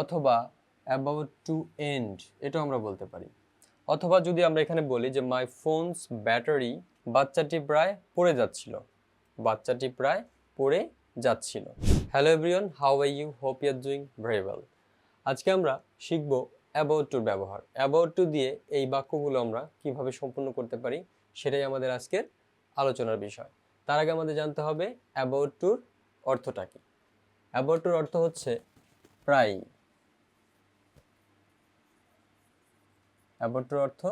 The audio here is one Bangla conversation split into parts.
অথবা অ্যাবাউট টু এন্ড এটাও আমরা বলতে পারি। অথবা যদি আমরা এখানে বলি যে মাই ফোনস ব্যাটারি বাচ্চাটি প্রায় পড়ে যাচ্ছিল। বাচ্চাটি প্রায় পড়ে যাচ্ছিল। Hello everyone how are you hope you are doing very well আজকে আমরা শিখব অ্যাবাউট টুর ব্যবহার। অ্যাবাউট টু দিয়ে এই বাক্যগুলো আমরা কীভাবে সম্পূর্ণ করতে পারি, সেটাই আমাদের আজকের আলোচনার বিষয়। তার আগে আমাদের জানতে হবে অ্যাবাউট টুর অর্থটা কি। অ্যাবাউট টুর অর্থ হচ্ছে প্রায় অ্যাবাউট টুর অর্থ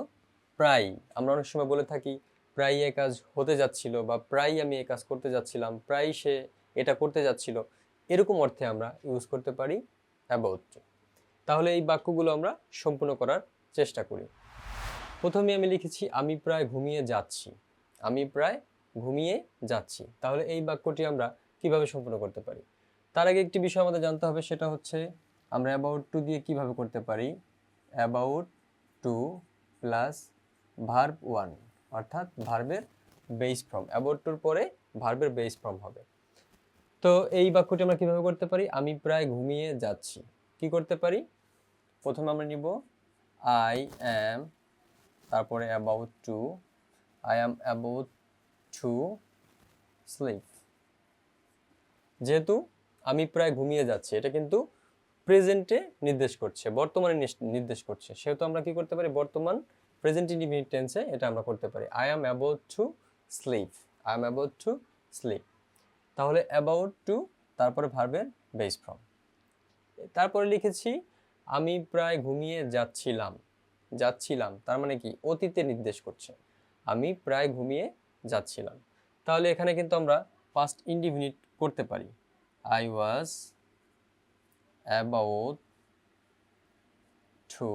প্রায় আমরা অনেক সময় বলে থাকি প্রায় এ কাজ হতে যাচ্ছিল বা প্রায় আমি এ কাজ করতে যাচ্ছিলাম প্রায় সে এটা করতে যাচ্ছিল এরকম অর্থে আমরা ইউজ করতে পারি অ্যাবাউট তাহলে এই বাক্যগুলো আমরা সম্পূর্ণ করার চেষ্টা করি। প্রথমে আমি লিখেছি, আমি প্রায় ঘুমিয়ে যাচ্ছি। আমি প্রায় ঘুমিয়ে যাচ্ছি। তাহলে এই বাক্যটি আমরা কীভাবে সম্পূর্ণ করতে পারি? তার আগে একটি বিষয় আমাদের জানতে হবে, সেটা হচ্ছে আমরা অ্যাবাউট টু দিয়ে কীভাবে করতে পারি? About to plus verb one অর্থাৎ ভার্বের বেস ফর্ম অ্যাবাউট টুর পরে ভার্বের বেস ফর্ম হবে। তো এই বাক্যটি আমরা কীভাবে করতে পারি? আমি প্রায় ঘুমিয়ে যাচ্ছি। কি করতে পারি? প্রথমে আমরা নিব আই অ্যাম তারপরে about to I am about to sleep যেহেতু আমি প্রায় ঘুমিয়ে যাচ্ছি, এটা কিন্তু প্রেজেন্টে নির্দেশ করছে, বর্তমানে নির্দেশ করছে। সেহেতু আমরা কি করতে পারি? বর্তমান প্রেজেন্ট ইন্ডিফিনিট টেন্সে এটা আমরা করতে পারি। I am about to sleep I am about to sleep তাহলে অ্যাবাউট টু তারপরে ভার্বের বেস ফর্ম তারপরে লিখেছি, আমি প্রায় ঘুমিয়ে যাচ্ছিলাম যাচ্ছিলাম, তার মানে কি? অতীতে নির্দেশ করছে। আমি প্রায় ঘুমিয়ে যাচ্ছিলাম। তাহলে এখানে কিন্তু আমরা পাস্ট ইন্ডিফিনিট করতে পারি। I was about to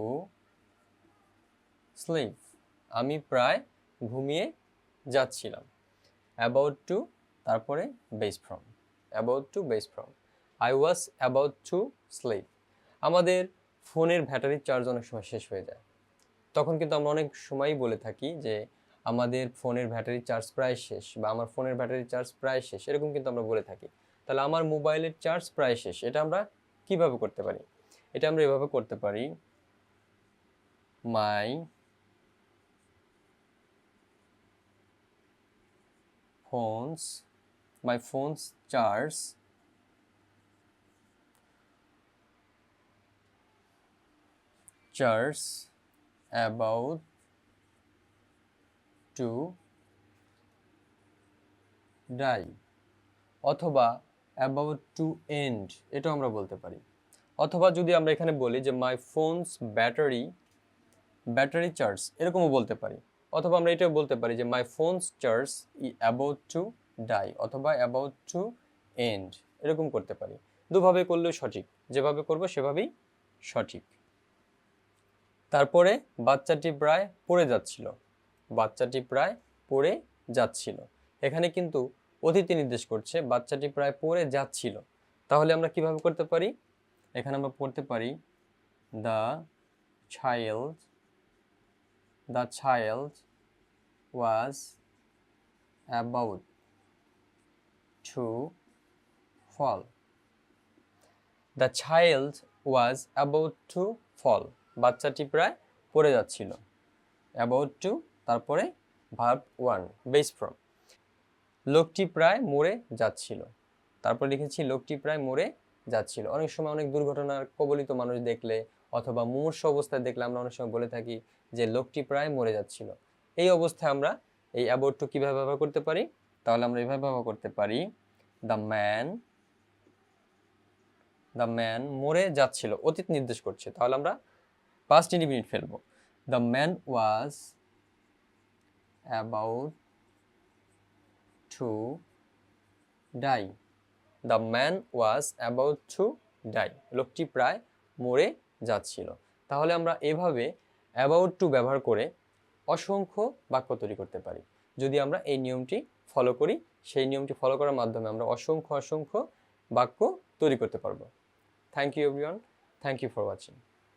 sleep আমি প্রায় ঘুমিয়ে যাচ্ছিলাম। অ্যাবাউট টু তারপরে base from about to base from I was about to sleep আমাদের ফোনের ব্যাটারির চার্জ অনেক সময় শেষ হয়ে যায়। তখন কিন্তু আমরা অনেক সময়ই বলে থাকি যে, আমাদের ফোনের ব্যাটারি চার্জ প্রায় শেষ বা আমার ফোনের ব্যাটারি চার্জ প্রায় শেষ, এরকম কিন্তু আমরা বলে থাকি। তাহলে আমার মোবাইলের চার্জ প্রায় শেষ, এটা আমরা কীভাবে করতে পারি? এটা আমরা এভাবে করতে পারি। My phones my phones charge charge about to die অথবা অ্যাবাউট টু এন্ড এটাও আমরা বলতে পারি। অথবা যদি আমরা এখানে বলি যে my phones battery battery charge এরকমও বলতে পারি। অথবা আমরা এটাও বলতে পারি যে my phones charge is about to die অথবা অ্যাবাউট টু এন্ড এরকম করতে পারি। দুভাবে করলেও সঠিক, যেভাবে করব সেভাবেই সঠিক। তারপরে বাচ্চাটি প্রায় পড়ে যাচ্ছিল। বাচ্চাটি প্রায় পড়ে যাচ্ছিল। এখানে কিন্তু অতিথি নির্দেশ করছে, বাচ্চাটি প্রায় পড়ে যাচ্ছিল তাহলে আমরা কীভাবে করতে পারি এখানে আমরা পড়তে পারি the child the child was about to fall. The child was about to fall. বাচ্চাটি প্রায় পড়ে যাচ্ছিল অ্যাবাউট টু তারপরে ভার্ব ওয়ান বেস ফ্রম লোকটি প্রায় মরে যাচ্ছিল। তারপর লিখেছি, লোকটি প্রায় মরে যাচ্ছিল। অনেক সময় অনেক দুর্ঘটনার কবলিত মানুষ দেখলে অথবা মুমূর্ষ অবস্থায় দেখলে আমরা অনেক সময় বলে থাকি যে লোকটি প্রায় মরে যাচ্ছিল। এই অবস্থায় আমরা এই অ্যাবাউট টু কীভাবে ব্যবহার করতে পারি? তাহলে আমরা এইভাবে ব্যবহার করতে পারি দ্য ম্যান দ্য ম্যান মরে যাচ্ছিল। অতীত নির্দেশ করছে। তাহলে আমরা পাস্ট ইন্ডিফিনিট ফেলব। The man was about to die the man was about to die লোকটি প্রায় মরে যাচ্ছিল। তাহলে আমরা এভাবে অ্যাবাউট টু ব্যবহার করে অসংখ্য বাক্য তৈরি করতে পারি। যদি আমরা এই নিয়মটি ফলো করি, সেই নিয়মটি ফলো করার মাধ্যমে আমরা অসংখ্য অসংখ্য বাক্য তৈরি করতে পারব। Thank you everyone thank you for watching